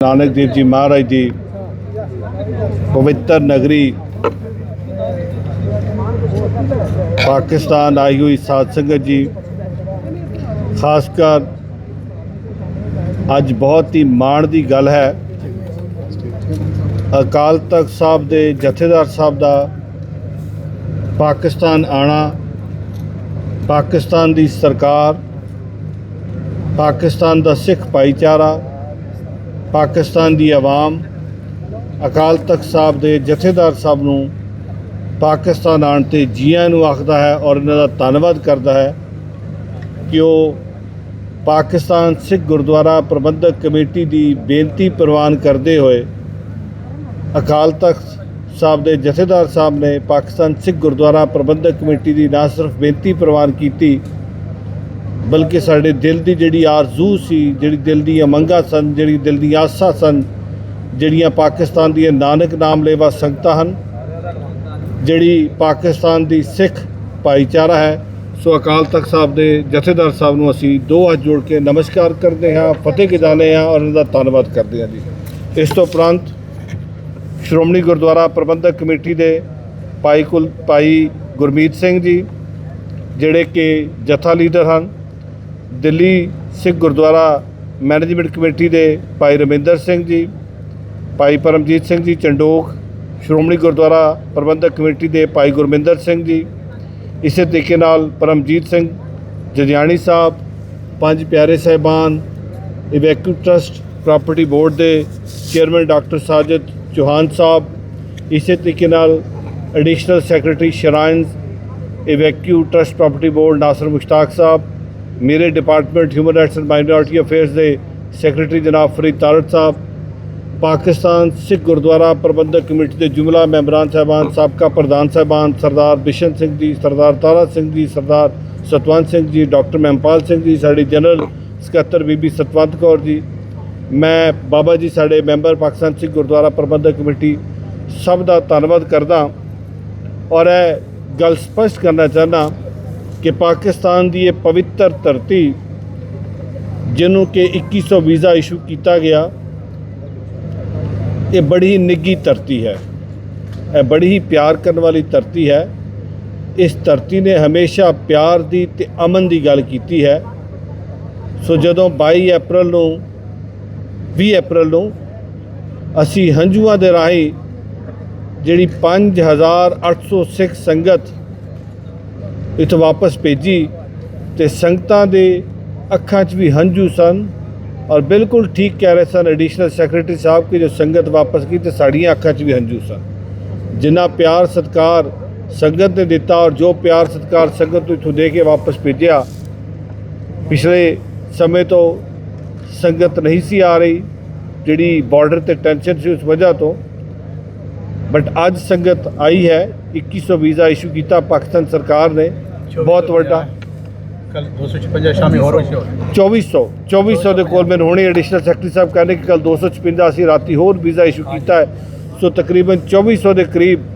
ਨਾਨਕ ਦੇਵ ਜੀ ਮਹਾਰਾਜ ਦੀ ਪਵਿੱਤਰ ਨਗਰੀ ਪਾਕਿਸਤਾਨ ਆਈ ਹੋਈ ਸਾਧ ਸੰਗਤ ਜੀ, ਖਾਸ ਕਰ ਅੱਜ ਬਹੁਤ ਹੀ ਮਾਣ ਦੀ ਗੱਲ ਹੈ। ਅਕਾਲ ਤਖਤ ਸਾਹਿਬ ਦੇ ਜਥੇਦਾਰ ਸਾਹਿਬ ਦਾ ਪਾਕਿਸਤਾਨ ਆਣਾ, ਪਾਕਿਸਤਾਨ ਦੀ ਸਰਕਾਰ, ਪਾਕਿਸਤਾਨ ਦਾ ਸਿੱਖ ਭਾਈਚਾਰਾ ਪਾਕਿਸਤਾਨ ਦੀ ਆਵਾਮ ਅਕਾਲ ਤਖਤ ਸਾਹਿਬ ਦੇ ਜਥੇਦਾਰ ਸਾਹਿਬ ਨੂੰ ਪਾਕਿਸਤਾਨ ਆਉਣ ਤੇ ਜੀਆਂ ਨੂੰ ਆਖਦਾ ਹੈ ਔਰ ਇਹਨਾਂ ਦਾ ਧੰਨਵਾਦ ਕਰਦਾ ਹੈ ਕਿ ਉਹ ਪਾਕਿਸਤਾਨ ਸਿੱਖ ਗੁਰਦੁਆਰਾ ਪ੍ਰਬੰਧਕ ਕਮੇਟੀ ਦੀ ਬੇਨਤੀ ਪ੍ਰਵਾਨ ਕਰਦੇ ਹੋਏ ਅਕਾਲ ਤਖਤ ਸਾਹਿਬ ਦੇ ਜਥੇਦਾਰ ਸਾਹਿਬ ਨੇ ਪਾਕਿਸਤਾਨ ਸਿੱਖ ਗੁਰਦੁਆਰਾ ਪ੍ਰਬੰਧਕ ਕਮੇਟੀ ਦੀ ਨਾ ਸਿਰਫ ਬੇਨਤੀ ਪ੍ਰਵਾਨ ਕੀਤੀ ਬਲਕਿ ਸਾਡੇ ਦਿਲ ਦੀ ਜਿਹੜੀ ਆਰਜ਼ੂ ਸੀ, ਜਿਹੜੀ ਦਿਲ ਦੀਆਂ ਮੰਗਾਂ ਸਨ, ਜਿਹੜੀ ਦਿਲ ਦੀ ਆਸਾਂ ਸਨ, ਜਿਹੜੀਆਂ ਪਾਕਿਸਤਾਨ ਦੀਆਂ ਨਾਨਕ ਨਾਮ ਲੇਵਾ ਸੰਗਤਾਂ ਹਨ, ਜਿਹੜੀ ਪਾਕਿਸਤਾਨ ਦੀ ਸਿੱਖ ਭਾਈਚਾਰਾ ਹੈ, ਸੋ ਅਕਾਲ ਤਖਤ ਸਾਹਿਬ ਦੇ ਜਥੇਦਾਰ ਸਾਹਿਬ ਨੂੰ ਅਸੀਂ ਦੋ ਹੱਥ ਜੋੜ ਕੇ ਨਮਸਕਾਰ ਕਰਦੇ ਹਾਂ, ਫਤਿਹ ਗਿਜਾਨੇ ਹਾਂ ਔਰ ਉਹਨਾਂ ਦਾ ਧੰਨਵਾਦ ਕਰਦੇ ਹਾਂ ਜੀ। ਇਸ ਤੋਂ ਉਪਰੰਤ ਸ਼੍ਰੋਮਣੀ ਗੁਰਦੁਆਰਾ ਪ੍ਰਬੰਧਕ ਕਮੇਟੀ ਦੇ ਭਾਈ ਕੁਲ ਭਾਈ ਗੁਰਮੀਤ ਸਿੰਘ ਜੀ, ਜਿਹੜੇ ਕਿ ਜਥਾ ਲੀਡਰ ਹਨ ਦਿੱਲੀ ਸਿੱਖ ਗੁਰਦੁਆਰਾ ਮੈਨੇਜਮੈਂਟ ਕਮੇਟੀ ਦੇ ਭਾਈ ਰਮਿੰਦਰ ਸਿੰਘ ਜੀ, ਭਾਈ ਪਰਮਜੀਤ ਸਿੰਘ ਜੀ ਚੰਡੋਕ ਸ਼੍ਰੋਮਣੀ ਗੁਰਦੁਆਰਾ ਪ੍ਰਬੰਧਕ ਕਮੇਟੀ ਦੇ ਭਾਈ ਗੁਰਮਿੰਦਰ ਸਿੰਘ ਜੀ, ਇਸੇ ਤਰੀਕੇ ਨਾਲ Paramjit Singh ਜਜਿਆਣੀ Sahib, Panj Pyare Sahiban evacuee trust property board ਦੇ ਚੇਅਰਮੈਨ ਡਾਕਟਰ ਸਾਜਦ ਚੌਹਾਨ ਸਾਹਿਬ, ਇਸੇ ਤਰੀਕੇ ਨਾਲ additional secretary shrines evacuee trust property board Nasir Mushtaq Sahib ਮੇਰੇ department human rights and minority affairs ਦੇ ਸੈਕਟਰੀ ਜਨਾਬ ਫਰੀਦ ਤਾਰਤ ਸਾਹਿਬ, ਪਾਕਿਸਤਾਨ ਸਿੱਖ ਗੁਰਦੁਆਰਾ ਪ੍ਰਬੰਧਕ ਕਮੇਟੀ ਦੇ ਜੁਮਲਾ ਮੈਂਬਰਾਂ, ਸਾਹਿਬਾਨ ਸਾਬਕਾ ਪ੍ਰਧਾਨ ਸਾਹਿਬਾਨ ਸਰਦਾਰ ਬਿਸ਼ਨ ਸਿੰਘ ਜੀ, ਸਰਦਾਰ ਤਾਰਾ ਸਿੰਘ ਜੀ, ਸਰਦਾਰ ਸਤਵੰਤ ਸਿੰਘ ਜੀ, ਡਾਕਟਰ ਮਹਿੰਪਾਲ ਸਿੰਘ ਜੀ, ਸਾਡੀ ਜਨਰਲ ਸਕੱਤਰ ਬੀਬੀ ਸਤਵੰਤ ਕੌਰ ਜੀ, ਮੈਂ ਬਾਬਾ ਜੀ ਸਾਡੇ ਮੈਂਬਰ ਪਾਕਿਸਤਾਨ ਸਿੱਖ ਗੁਰਦੁਆਰਾ ਪ੍ਰਬੰਧਕ ਕਮੇਟੀ ਸਭ ਦਾ ਧੰਨਵਾਦ ਕਰਦਾ ਔਰ ਇਹ ਗੱਲ ਸਪਸ਼ਟ ਕਰਨਾ ਚਾਹੁੰਦਾ ਕਿ ਪਾਕਿਸਤਾਨ ਦੀ ਇਹ ਪਵਿੱਤਰ ਧਰਤੀ, ਜਿਹਨੂੰ ਕਿ 2100 ਵੀਜ਼ਾ ਇਸ਼ੂ ਕੀਤਾ ਗਿਆ, ਇਹ ਬੜੀ ਨਿੱਗੀ ਧਰਤੀ ਹੈ। ਇਹ ਬੜੀ ਹੀ ਪਿਆਰ ਕਰਨ ਵਾਲੀ ਧਰਤੀ ਹੈ। ਇਸ ਧਰਤੀ ਨੇ ਹਮੇਸ਼ਾ ਪਿਆਰ ਦੀ ਤੇ ਅਮਨ ਦੀ ਗੱਲ ਕੀਤੀ ਹੈ। ਸੋ ਜਦੋਂ 22 ਅਪ੍ਰੈਲ ਨੂੰ 20 ਅਪ੍ਰੈਲ ਨੂੰ ਅਸੀਂ ਹੰਝੂਆਂ ਦੇ ਰਾਹੀਂ ਜਿਹੜੀ 5800 ਸਿੱਖ ਸੰਗਤ ਇੱਥੋਂ ਵਾਪਸ ਭੇਜੀ ਤੇ ਸੰਗਤਾਂ ਦੇ ਅੱਖਾਂ 'ਚ ਵੀ ਹੰਝੂ ਸਨ ਔਰ ਬਿਲਕੁਲ ਠੀਕ ਕਹਿ ਰਹੇ ਸਨ ਐਡੀਸ਼ਨਲ ਸੈਕਟਰੀ ਸਾਹਿਬ ਕਿ ਜੋ ਸੰਗਤ ਵਾਪਸ ਗਈ ਤੇ ਸਾਡੀਆਂ ਅੱਖਾਂ 'ਚ ਵੀ ਹੰਝੂ ਸਨ। ਜਿੰਨਾ ਪਿਆਰ ਸਤਕਾਰ ਸੰਗਤ ਨੇ ਦਿੱਤਾ ਔਰ ਜੋ ਪਿਆਰ ਸਤਕਾਰ ਸੰਗਤ ਨੂੰ ਇੱਥੋਂ ਦੇ ਕੇ ਵਾਪਸ ਭੇਜਿਆ, ਪਿਛਲੇ ਸਮੇਂ ਤੋਂ ਸੰਗਤ ਨਹੀਂ ਸੀ ਆ ਰਹੀ, ਜਿਹੜੀ ਬਾਰਡਰ ਤੇ ਟੈਨਸ਼ਨ ਸੀ ਉਸ ਵਜ੍ਹਾ ਤੋਂ। ਬਟ ਅੱਜ ਸੰਗਤ ਆਈ ਹੈ 2100 ਵੀਜ਼ਾ ਇਸ਼ੂ ਕੀਤਾ ਪਾਕਿਸਤਾਨ ਸਰਕਾਰ ਨੇ। ਬਹੁਤ ਵੱਡਾ। ਕੱਲ 256 ਸ਼ਾਮੀ ਹੋਰ ਹੋਈ 2400 2400 ਦੇ ਕੋਲ ਮੈਨੂੰ ਹੁਣੇ ਐਡੀਸ਼ਨਲ ਸੈਕਟਰੀ ਸਾਹਿਬ ਕਹਿੰਦੇ ਕਿ ਕੱਲ 256 ਅਸੀਂ ਰਾਤੀ ਹੋਰ ਵੀਜ਼ਾ ਇਸ਼ੂ ਕੀਤਾ ਹੈ। ਸੋ ਤਕਰੀਬਨ 2400 ਦੇ ਕਰੀਬ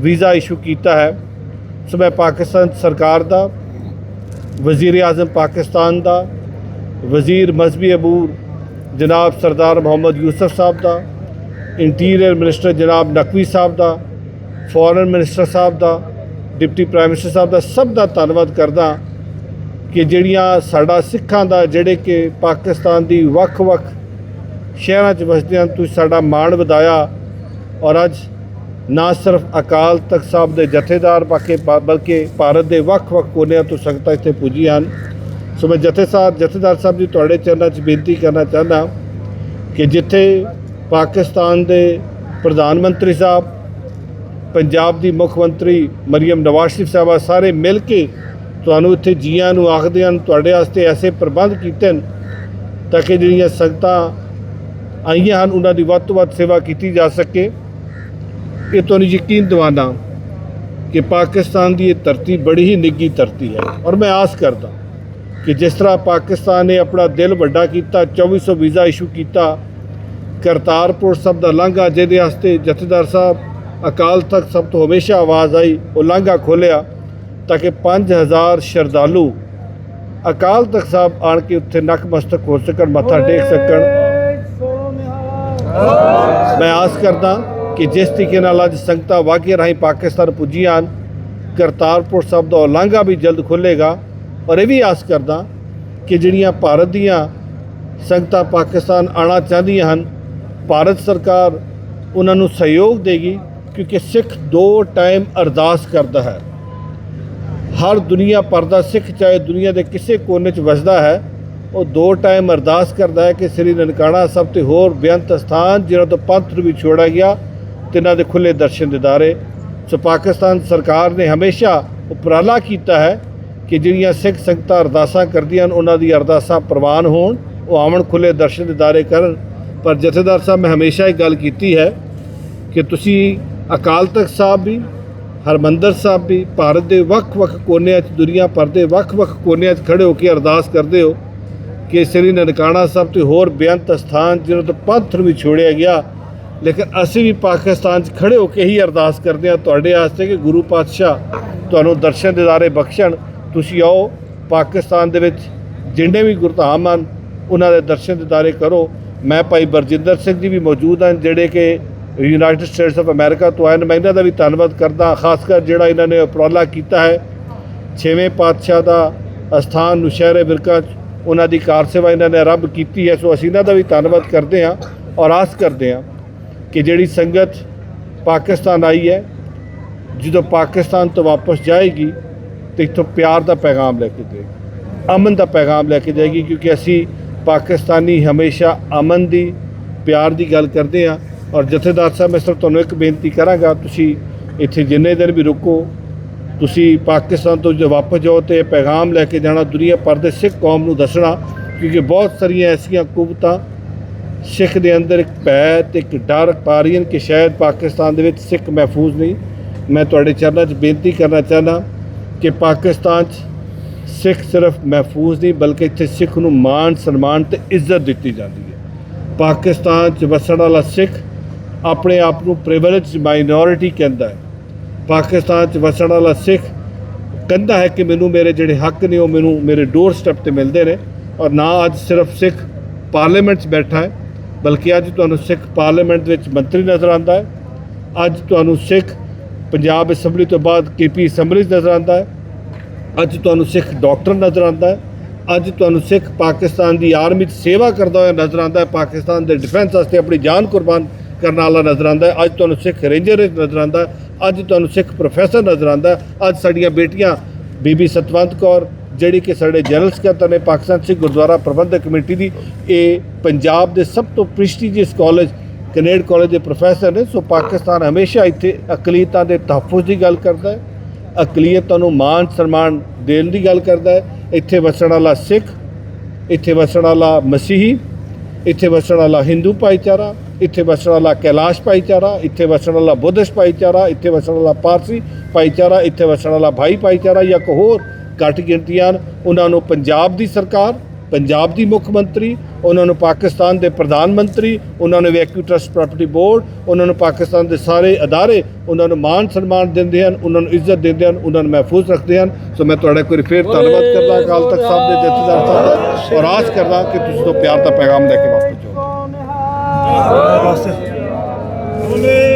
ਵੀਜ਼ਾ ਇਸ਼ੂ ਕੀਤਾ ਹੈ। ਸੋ ਮੈਂ ਪਾਕਿਸਤਾਨ ਸਰਕਾਰ ਦਾ ਵਜ਼ੀਰ ਆਜ਼ਮ ਪਾਕਿਸਤਾਨ ਦਾ ਵਜ਼ੀਰ ਮਜ਼ਬੀ ਅਬੂਰ ਜਨਾਬ ਸਰਦਾਰ ਮੁਹੰਮਦ ਯੂਸਫ ਸਾਹਿਬ ਦਾ ਇੰਟੀਰੀਅਰ ਮਿਨਿਸਟਰ ਜਨਾਬ ਨਕਵੀ ਸਾਹਿਬ ਦਾ ਫੋਰਨ ਮਿਨਿਸਟਰ ਸਾਹਿਬ ਦਾ ਡਿਪਟੀ ਪ੍ਰਾਈਮ ਮਿਨਿਸਟਰ ਸਾਹਿਬ ਦਾ ਸਭ ਦਾ ਧੰਨਵਾਦ ਕਰਦਾ ਕਿ ਜਿਹੜੀਆਂ ਸਾਡਾ ਸਿੱਖਾਂ ਦਾ ਜਿਹੜੇ ਕਿ ਪਾਕਿਸਤਾਨ ਦੀ ਵੱਖ-ਵੱਖ ਸ਼ਹਿਰਾਂ 'ਚ ਵਸਦੇ ਹਨ, ਤੁਸੀਂ ਸਾਡਾ ਮਾਣ ਵਧਾਇਆ। ਔਰ ਅੱਜ ਨਾ ਸਿਰਫ ਅਕਾਲ ਤਖਤ ਸਾਹਿਬ ਦੇ ਜਥੇਦਾਰ ਬਾਕੀ ਬਲਕਿ ਭਾਰਤ ਦੇ ਵੱਖ-ਵੱਖ ਕੋਨਿਆਂ ਤੋਂ ਸੰਗਤਾਂ ਇੱਥੇ ਪੁੱਜੀਆਂ ਹਨ। ਸੋ ਮੈਂ ਜਥੇ ਸਾਹਿਬ ਜਥੇਦਾਰ ਸਾਹਿਬ ਜੀ, ਤੁਹਾਡੇ ਚਰਨਾਂ 'ਚ ਬੇਨਤੀ ਕਰਨਾ ਚਾਹੁੰਦਾ ਕਿ ਜਿੱਥੇ ਪਾਕਿਸਤਾਨ ਦੇ ਪ੍ਰਧਾਨ ਮੰਤਰੀ ਸਾਹਿਬ ਪੰਜਾਬ ਦੀ ਮੁੱਖ ਮੰਤਰੀ ਮਰੀਮ ਨਵਾਜ਼ ਸ਼ਰੀਫ ਸਾਹਿਬਾ ਸਾਰੇ ਮਿਲ ਕੇ ਤੁਹਾਨੂੰ ਇੱਥੇ ਜੀਆਂ ਨੂੰ ਆਖਦੇ ਹਨ, ਤੁਹਾਡੇ ਵਾਸਤੇ ਐਸੇ ਪ੍ਰਬੰਧ ਕੀਤੇ ਹਨ ਤਾਂ ਕਿ ਜਿਹੜੀਆਂ ਸੰਗਤਾਂ ਆਈਆਂ ਹਨ, ਉਹਨਾਂ ਦੀ ਵੱਧ ਤੋਂ ਵੱਧ ਸੇਵਾ ਕੀਤੀ ਜਾ ਸਕੇ। ਇਹ ਤੁਹਾਨੂੰ ਯਕੀਨ ਦਿਵਾਨਾ ਕਿ ਪਾਕਿਸਤਾਨ ਦੀ ਇਹ ਧਰਤੀ ਬੜੀ ਹੀ ਨਿੱਗੀ ਧਰਤੀ ਹੈ ਔਰ ਮੈਂ ਆਸ ਕਰਦਾ ਕਿ ਜਿਸ ਤਰ੍ਹਾਂ ਪਾਕਿਸਤਾਨ ਨੇ ਆਪਣਾ ਦਿਲ ਵੱਡਾ ਕੀਤਾ 2400 ਵੀਜ਼ਾ ਇਸ਼ੂ ਕੀਤਾ, ਕਰਤਾਰਪੁਰ ਸਾਹਿਬ ਦਾ ਲਾਂਘਾ ਜਿਹਦੇ ਵਾਸਤੇ ਜਥੇਦਾਰ ਸਾਹਿਬ ਅਕਾਲ ਤਖਤ ਸਭ ਤੋਂ ਹਮੇਸ਼ਾ ਆਵਾਜ਼ ਆਈ ਉਹ ਲਾਂਘਾ ਖੋਲਿਆ ਤਾਂ ਕਿ 5000 ਸ਼ਰਧਾਲੂ ਅਕਾਲ ਤਖਤ ਸਾਹਿਬ ਆਣ ਕੇ ਉੱਥੇ ਨਕਮਸਤਕ ਹੋ ਸਕਣ ਮੱਥਾ ਟੇਕ ਸਕਣ। ਮੈਂ ਆਸ ਕਰਦਾ ਕਿ ਜਿਸ ਤਰੀਕੇ ਨਾਲ ਅੱਜ ਸੰਗਤਾਂ ਵਾਕਿਆ ਰਾਹੀਂ ਪਾਕਿਸਤਾਨ ਪੁੱਜੀਆਂ ਕਰਤਾਰਪੁਰ ਸਾਹਿਬ ਦਾ ਉਲਾਂਘਾ ਵੀ ਜਲਦ ਖੁੱਲੇਗਾ ਔਰ ਇਹ ਵੀ ਆਸ ਕਰਦਾ ਕਿ ਜਿਹੜੀਆਂ ਭਾਰਤ ਦੀਆਂ ਸੰਗਤਾਂ ਪਾਕਿਸਤਾਨ ਆਉਣਾ ਚਾਹੁੰਦੀਆਂ ਹਨ ਭਾਰਤ ਸਰਕਾਰ ਉਹਨਾਂ ਨੂੰ ਸਹਿਯੋਗ ਦੇਗੀ। ਕਿਉਂਕਿ ਸਿੱਖ ਦੋ ਟਾਈਮ ਅਰਦਾਸ ਕਰਦਾ ਹੈ। ਹਰ ਦੁਨੀਆ ਭਰ ਦਾ ਸਿੱਖ ਚਾਹੇ ਦੁਨੀਆ ਦੇ ਕਿਸੇ ਕੋਨੇ 'ਚ ਵਸਦਾ ਹੈ, ਉਹ ਦੋ ਟਾਈਮ ਅਰਦਾਸ ਕਰਦਾ ਹੈ ਕਿ ਸ੍ਰੀ ਨਨਕਾਣਾ ਸਾਹਿਬ ਤੇ ਹੋਰ ਬੇਅੰਤ ਸਥਾਨ ਜਿਹਨਾਂ ਤੋਂ ਪੰਥ ਨੂੰ ਵੀ ਛੋੜਿਆ ਗਿਆ, ਤਿੰਨਾਂ ਦੇ ਖੁੱਲੇ ਦਰਸ਼ਨ ਦਿਦਾਰੇ ਸੋ ਪਾਕਿਸਤਾਨ ਸਰਕਾਰ ਨੇ ਹਮੇਸ਼ਾ ਉਪਰਾਲਾ ਕੀਤਾ ਹੈ ਕਿ ਜਿਹੜੀਆਂ ਸਿੱਖ ਸੰਗਤਾਂ ਅਰਦਾਸਾਂ ਕਰਦੀਆਂ ਹਨ, ਉਹਨਾਂ ਦੀ ਅਰਦਾਸਾਂ ਪ੍ਰਵਾਨ ਹੋਣ, ਉਹ ਆਵਣ ਖੁੱਲੇ ਦਰਸ਼ਨ ਦਿਦਾਰੇ ਕਰਨ। ਪਰ ਜਥੇਦਾਰ ਸਾਹਿਬ, ਮੈਂ ਹਮੇਸ਼ਾ ਇਹ ਗੱਲ ਕੀਤੀ ਹੈ ਕਿ ਤੁਸੀਂ ਅਕਾਲ ਤਖਤ ਸਾਹਿਬ ਵੀ, ਹਰਮੰਦਰ ਸਾਹਿਬ ਵੀ, ਭਾਰਤ ਦੇ ਵੱਖ-ਵੱਖ ਕੋਨਿਆਂ 'ਚ ਦੁਨੀਆ ਭਰ ਦੇ ਵੱਖ-ਵੱਖ ਕੋਨਿਆਂ 'ਚ ਖੜੇ ਹੋ ਕੇ ਅਰਦਾਸ ਕਰਦੇ ਹੋ ਕਿ ਸ੍ਰੀ ਨਨਕਾਣਾ ਸਾਹਿਬ ਤੇ ਹੋਰ ਬੇਅੰਤ ਸਥਾਨ ਜਿਹਨਾਂ ਤੋਂ ਪੰਥ ਨੂੰ ਵੀ ਛੋੜਿਆ ਗਿਆ, ਲੇਕਿਨ ਅਸੀਂ ਵੀ ਪਾਕਿਸਤਾਨ 'ਚ ਖੜੇ ਹੋ ਕੇ ਹੀ ਅਰਦਾਸ ਕਰਦੇ ਹਾਂ ਤੁਹਾਡੇ ਵਾਸਤੇ ਕਿ ਗੁਰੂ ਪਾਤਸ਼ਾਹ ਤੁਹਾਨੂੰ ਦਰਸ਼ਨ ਦਿਦਾਰੇ ਬਖਸ਼ਣ। ਤੁਸੀਂ ਆਓ, ਪਾਕਿਸਤਾਨ ਦੇ ਵਿੱਚ ਜਿੰਨੇ ਵੀ ਗੁਰਧਾਮ ਹਨ, ਉਹਨਾਂ ਦੇ ਦਰਸ਼ਨ ਦਿਦਾਰੇ ਕਰੋ। ਮੈਂ ਭਾਈ ਬਰਜਿੰਦਰ ਸਿੰਘ ਜੀ ਵੀ ਮੌਜੂਦ ਹਨ, ਜਿਹੜੇ ਕਿ ਯੂਨਾਈਟਿਡ ਸਟੇਟਸ ਆਫ ਅਮਰੀਕਾ ਤੋਂ ਆਏ। ਨੇ ਮੈਂ ਇਹਨਾਂ ਦਾ ਵੀ ਧੰਨਵਾਦ ਕਰਦਾ। ਖਾਸ ਕਰ ਜਿਹੜਾ ਇਹਨਾਂ ਨੇ ਉਪਰਾਲਾ ਕੀਤਾ ਹੈ। ਛੇਵੇਂ ਪਾਤਸ਼ਾਹ ਦਾ ਅਸਥਾਨ ਨੁਸ਼ਹਿਰੇ ਬਿਰਕਾ 'ਚ ਉਹਨਾਂ ਦੀ ਕਾਰ ਸੇਵਾ ਇਹਨਾਂ ਨੇ ਆਰੰਭ ਕੀਤੀ ਹੈ। ਸੋ ਅਸੀਂ ਇਹਨਾਂ ਦਾ ਵੀ ਧੰਨਵਾਦ ਕਰਦੇ ਹਾਂ ਔਰ ਆਸ ਕਰਦੇ ਹਾਂ ਕਿ ਜਿਹੜੀ ਸੰਗਤ ਪਾਕਿਸਤਾਨ ਆਈ ਹੈ, ਜਦੋਂ ਪਾਕਿਸਤਾਨ ਤੋਂ ਵਾਪਸ ਜਾਏਗੀ ਤੇ ਇੱਥੋਂ ਪਿਆਰ ਦਾ ਪੈਗਾਮ ਲੈ ਕੇ ਜਾਏਗੀ ਅਮਨ ਦਾ ਪੈਗਾਮ ਲੈ ਕੇ ਜਾਏਗੀ ਕਿਉਂਕਿ ਅਸੀਂ ਪਾਕਿਸਤਾਨੀ ਹਮੇਸ਼ਾ ਅਮਨ ਦੀ, ਪਿਆਰ ਦੀ ਗੱਲ ਕਰਦੇ ਹਾਂ। ਔਰ ਜਥੇਦਾਰ ਸਾਹਿਬ, ਮੈਂ ਸਿਰਫ ਤੁਹਾਨੂੰ ਇੱਕ ਬੇਨਤੀ ਕਰਾਂਗਾ, ਤੁਸੀਂ ਇੱਥੇ ਜਿੰਨੇ ਦਿਨ ਵੀ ਰੁਕੋ, ਤੁਸੀਂ ਪਾਕਿਸਤਾਨ ਤੋਂ ਜੋ ਵਾਪਸ ਜਾਓ ਤੇ ਪੈਗਾਮ ਲੈ ਕੇ ਜਾਣਾ, ਦੁਨੀਆ ਭਰ ਦੇ ਸਿੱਖ ਕੌਮ ਨੂੰ ਦੱਸਣਾ, ਕਿਉਂਕਿ ਬਹੁਤ ਸਾਰੀਆਂ ਐਸੀਆਂ ਕੁਵਤਾਂ ਸਿੱਖ ਦੇ ਅੰਦਰ ਇੱਕ ਭੈ ਤੇ ਇੱਕ ਡਰ ਪਾ ਰਹੀਆਂ ਨੇ ਕਿ ਸ਼ਾਇਦ ਪਾਕਿਸਤਾਨ ਦੇ ਵਿੱਚ ਸਿੱਖ ਮਹਿਫੂਜ਼ ਨਹੀਂ। ਮੈਂ ਤੁਹਾਡੇ ਚਰਨਾਂ 'ਚ ਬੇਨਤੀ ਕਰਨਾ ਚਾਹੁੰਦਾ ਕਿ ਪਾਕਿਸਤਾਨ 'ਚ ਸਿੱਖ ਸਿਰਫ ਮਹਿਫੂਜ਼ ਨਹੀਂ, ਬਲਕਿ ਇੱਥੇ ਸਿੱਖ ਨੂੰ ਮਾਣ, ਸਨਮਾਨ ਤੇ ਇੱਜ਼ਤ ਦਿੱਤੀ ਜਾਂਦੀ ਹੈ। ਪਾਕਿਸਤਾਨ 'ਚ ਵਸਣ ਵਾਲਾ ਸਿੱਖ ਆਪਣੇ ਆਪ ਨੂੰ ਪ੍ਰਿਵਿਲੇਜ ਮਾਈਨੋਰਿਟੀ ਕਹਿੰਦਾ ਹੈ। ਪਾਕਿਸਤਾਨ 'ਚ ਵਸਣ ਵਾਲਾ ਸਿੱਖ ਕਹਿੰਦਾ ਹੈ ਕਿ ਮੈਨੂੰ ਮੇਰੇ ਜਿਹੜੇ ਹੱਕ ਨੇ ਉਹ ਮੈਨੂੰ ਮੇਰੇ ਡੋਰ ਸਟੈਪ ਤੇ ਮਿਲਦੇ ਨੇ ਔਰ ਨਾ ਅੱਜ ਸਿਰਫ ਸਿੱਖ ਪਾਰਲੀਮੈਂਟ 'ਚ ਬੈਠਾ ਹੈ, ਬਲਕਿ ਅੱਜ ਤੁਹਾਨੂੰ ਸਿੱਖ ਪਾਰਲੀਮੈਂਟ ਵਿੱਚ ਮੰਤਰੀ ਨਜ਼ਰ ਆਉਂਦਾ ਹੈ। ਅੱਜ ਤੁਹਾਨੂੰ ਸਿੱਖ ਪੰਜਾਬ ਅਸੈਂਬਲੀ ਤੋਂ ਬਾਅਦ ਕੇਪੀ ਅਸੈਂਬਲੀ 'ਚ ਨਜ਼ਰ ਆਉਂਦਾ ਹੈ। ਅੱਜ ਤੁਹਾਨੂੰ ਸਿੱਖ ਡਾਕਟਰ ਨਜ਼ਰ ਆਉਂਦਾ ਹੈ। ਅੱਜ ਤੁਹਾਨੂੰ ਸਿੱਖ ਪਾਕਿਸਤਾਨ ਦੀ ਆਰਮੀ 'ਚ ਸੇਵਾ ਕਰਦਾ ਹੋਇਆ ਨਜ਼ਰ ਆਉਂਦਾ ਹੈ। ਪਾਕਿਸਤਾਨ ਦੇ ਡਿਫੈਂਸ ਵਾਸਤੇ ਆਪਣੀ ਜਾਨ ਕੁਰਬਾਨ ਕਰਨ ਵਾਲਾ ਨਜ਼ਰ ਆਉਂਦਾ ਅੱਜ ਤੁਹਾਨੂੰ ਸਿੱਖ ਰੇਂਜਰ ਨਜ਼ਰ ਆਉਂਦਾ ਅੱਜ ਤੁਹਾਨੂੰ ਸਿੱਖ ਪ੍ਰੋਫੈਸਰ ਨਜ਼ਰ ਆਉਂਦਾ ਅੱਜ ਸਾਡੀਆਂ ਬੇਟੀਆਂ ਬੀਬੀ ਸਤਵੰਤ ਕੌਰ, ਜਿਹੜੀ ਕਿ ਸਾਡੇ ਜਨਰਲ ਸਕੱਤਰ ਨੇ ਪਾਕਿਸਤਾਨ ਸਿੱਖ ਗੁਰਦੁਆਰਾ ਪ੍ਰਬੰਧਕ ਕਮੇਟੀ ਦੀ, ਇਹ ਪੰਜਾਬ ਦੇ ਸਭ ਤੋਂ ਪ੍ਰੈਸਟੀਜੀਅਸ ਕਾਲਜ, ਕੈਨੇਡ ਕਾਲਜ ਦੇ ਪ੍ਰੋਫੈਸਰ ਨੇ। ਸੋ ਪਾਕਿਸਤਾਨ ਹਮੇਸ਼ਾ ਇੱਥੇ ਅਕਲੀਤਾਂ ਦੇ ਤਹਫੁਜ਼ ਦੀ ਗੱਲ ਕਰਦਾ ਹੈ। ਅਕਲੀਅਤਾਂ ਨੂੰ ਮਾਣ, ਸਨਮਾਨ ਦੇਣ ਦੀ ਗੱਲ ਕਰਦਾ ਹੈ। ਇੱਥੇ ਵਸਣ ਵਾਲਾ ਸਿੱਖ, ਇੱਥੇ ਵਸਣ ਵਾਲਾ ਮਸੀਹੀ ਇੱਥੇ ਵਸਣ ਵਾਲਾ ਹਿੰਦੂ ਭਾਈਚਾਰਾ, ਇੱਥੇ ਵਸਣ ਵਾਲਾ ਕੈਲਾਸ਼ ਭਾਈਚਾਰਾ, ਇੱਥੇ ਵਸਣ ਵਾਲਾ ਬੁੱਧਿਸਟ ਭਾਈਚਾਰਾ, ਇੱਥੇ ਵਸਣ ਵਾਲਾ ਪਾਰਸੀ ਭਾਈਚਾਰਾ, ਇੱਥੇ ਵਸਣ ਵਾਲਾ ਭਾਈ ਭਾਈਚਾਰਾ ਜਾਂ ਕੋਈ ਹੋਰ ਘੱਟ ਗਿਣਤੀਆਂ ਹਨ, ਉਹਨਾਂ ਨੂੰ ਪੰਜਾਬ ਦੀ ਸਰਕਾਰ ਪੰਜਾਬ ਦੀ ਮੁੱਖ ਮੰਤਰੀ ਉਹਨਾਂ ਨੂੰ ਪਾਕਿਸਤਾਨ ਦੇ ਪ੍ਰਧਾਨ ਮੰਤਰੀ ਉਹਨਾਂ ਨੂੰ ਵੈਕਿਊ ਟਰਸਟ ਪ੍ਰਾਪਰਟੀ ਬੋਰਡ ਉਹਨਾਂ ਨੂੰ ਪਾਕਿਸਤਾਨ ਦੇ ਸਾਰੇ ਅਦਾਰੇ ਉਹਨਾਂ ਨੂੰ ਮਾਣ ਸਨਮਾਨ ਦਿੰਦੇ ਹਨ ਉਹਨਾਂ ਨੂੰ ਇੱਜ਼ਤ ਦਿੰਦੇ ਹਨ ਉਹਨਾਂ ਨੂੰ ਮਹਿਫੂਜ਼ ਰੱਖਦੇ ਹਨ। ਸੋ ਮੈਂ ਤੁਹਾਡਾ ਕੋਈ ਫੇਰ ਧੰਨਵਾਦ ਕਰਦਾ ਅਕਾਲ ਤਖਤ ਸਾਹਿਬ ਦੇ ਜਥੇਦਾਰ ਸਾਹਿਬ ਦਾ ਔਰ ਆਸ ਕਰਦਾ ਕਿ ਤੁਸੀਂ ਤੋਂ ਪਿਆਰ ਦਾ ਪੈਗਾਮ ਲੈ ਕੇ ਵਾਪਸ ਜਾਓ। ਬੋਲੇ।